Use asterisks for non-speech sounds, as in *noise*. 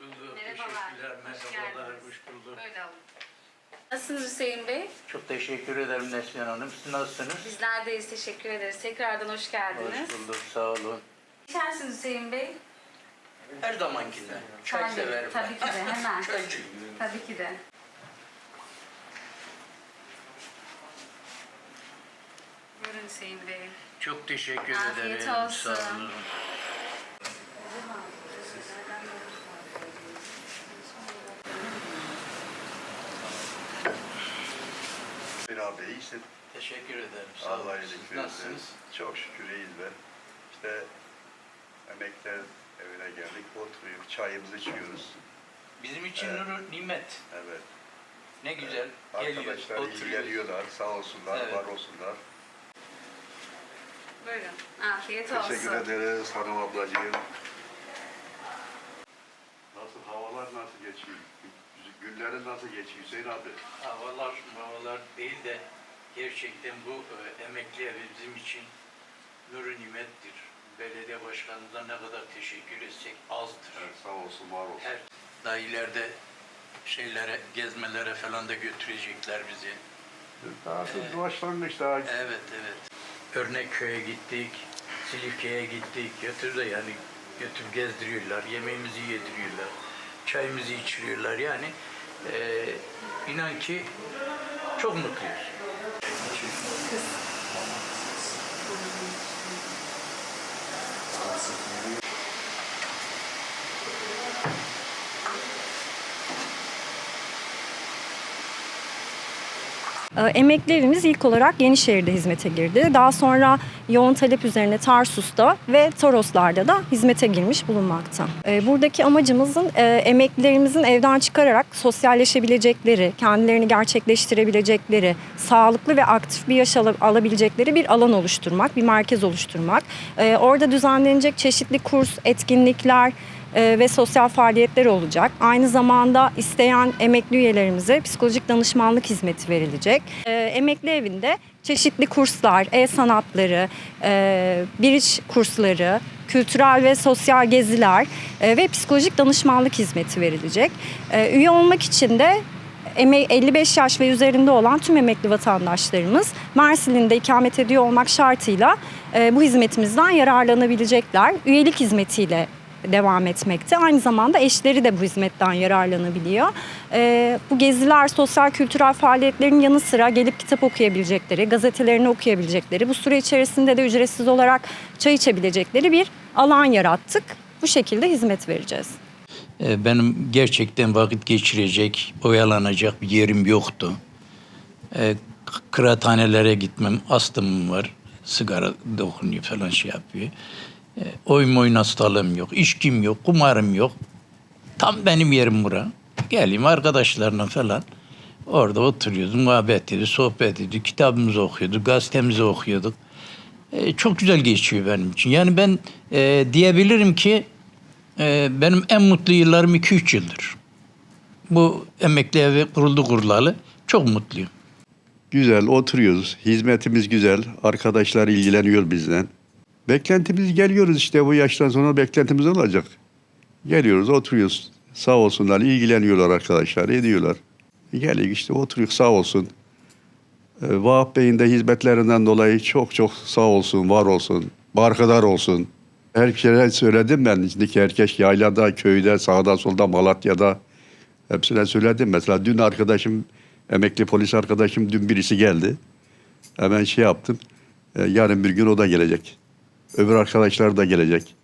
bulduk. Merhabalar, Teşekkürler. hoş Merhabalar. geldiniz. Hoş bulduk. Böyle alın. Nasılsınız Hüseyin Bey? Çok teşekkür ederim Neslihan Hanım. Siz nasılsınız? Bizler deyiz, teşekkür ederiz. Tekrardan hoş geldiniz. Hoş bulduk. Sağ olun. İçersiniz Hüseyin Bey. Her zamankinden. Çay Tabii, severim tabii ben. ki de, hemen. *laughs* Çaycıyım. Tabii ki de. Buyurun Hüseyin Bey. Çok teşekkür Afiyet ederim. olsun. Sağ olun. Bir abi iyisin. Teşekkür ederim. Sağ olun. Allah Siz iyilik versin. Nasılsınız? Çok şükür iyiyiz ben. İşte emekler evine geldik, oturuyoruz, çayımızı içiyoruz. Bizim için Evet. nur nimet. Evet. Ne güzel. Geliyor, Arkadaşlar oturuyoruz. ilgileniyorlar, sağ olsunlar, Evet. var olsunlar. Buyurun. Afiyet Teşekkür olsun. ederiz hanım ablacığım. Nasıl, havalar nasıl geçiyor? Günlerin nasıl geçiyor Hüseyin abi? Havalar, havalar değil de gerçekten bu e, emekli evi bizim için nuru nimettir. Belediye başkanımıza ne kadar teşekkür etsek azdır. Evet, sağ olsun, var olsun. Her daha ileride şeylere, gezmelere falan da götürecekler bizi. Daha evet. başlangıç daha. Evet, evet. Örnek köye gittik, Silifke'ye gittik. Götür de yani götürüp gezdiriyorlar, yemeğimizi yediriyorlar, çayımızı içiriyorlar. Yani e, inan ki çok mutluyuz. Ee, Emekli evimiz ilk olarak Yenişehir'de hizmete girdi. Daha sonra yoğun talep üzerine Tarsus'ta ve Toroslar'da da hizmete girmiş bulunmakta. Ee, Buradaki amacımızın e, emeklilerimizin evden çıkararak sosyalleşebilecekleri, kendilerini gerçekleştirebilecekleri, sağlıklı ve aktif bir yaş ala- alabilecekleri bir alan oluşturmak, bir merkez oluşturmak. Ee, Orada düzenlenecek çeşitli kurs, etkinlikler, ve sosyal faaliyetler olacak. Aynı zamanda isteyen emekli üyelerimize psikolojik danışmanlık hizmeti verilecek. E, emekli evinde çeşitli kurslar, e-sanatları, e, biriç kursları, kültürel ve sosyal geziler e, ve psikolojik danışmanlık hizmeti verilecek. E, üye olmak için de eme- 55 yaş ve üzerinde olan tüm emekli vatandaşlarımız Mersin'de ikamet ediyor olmak şartıyla e, bu hizmetimizden yararlanabilecekler. Üyelik hizmetiyle devam etmekte. Aynı zamanda eşleri de bu hizmetten yararlanabiliyor. E, bu geziler, sosyal kültürel faaliyetlerin yanı sıra gelip kitap okuyabilecekleri, gazetelerini okuyabilecekleri, bu süre içerisinde de ücretsiz olarak çay içebilecekleri bir alan yarattık. Bu şekilde hizmet vereceğiz. E, Benim gerçekten vakit geçirecek, oyalanacak bir yerim yoktu. E, Kıraathanelere gitmem, astımım var. Sigara dokunuyor falan şey yapıyor. E, Oyun oyun hastalığım yok, içkim yok, kumarım yok. Tam benim yerim bura. Geleyim arkadaşlarla falan. Orada oturuyoruz, muhabbet ediyorduk, sohbet ediyorduk, kitabımızı okuyorduk, gazetemizi okuyorduk. E, çok güzel geçiyor benim için. Yani ben e, diyebilirim ki e, benim en mutlu yıllarım 2-3 yıldır. Bu emekli evi kuruldu kurulalı. Çok mutluyum. Güzel, oturuyoruz. Hizmetimiz güzel. Arkadaşlar ilgileniyor bizden. Beklentimiz geliyoruz işte bu yaştan sonra beklentimiz olacak. Geliyoruz, oturuyoruz. Sağ olsunlar, ilgileniyorlar arkadaşlar, ediyorlar. Geliyor işte oturuyor sağ olsun. Ee, Vahap Bey'in de hizmetlerinden dolayı çok çok sağ olsun, var olsun, barkadar olsun. Her kere söyledim ben. İçindeki herkes yaylada, köyde, sağda, solda, Malatya'da. Hepsine söyledim. Mesela dün arkadaşım, emekli polis arkadaşım dün birisi geldi. Hemen şey yaptım. Ee, yarın bir gün o da gelecek. Öbür arkadaşlar da gelecek.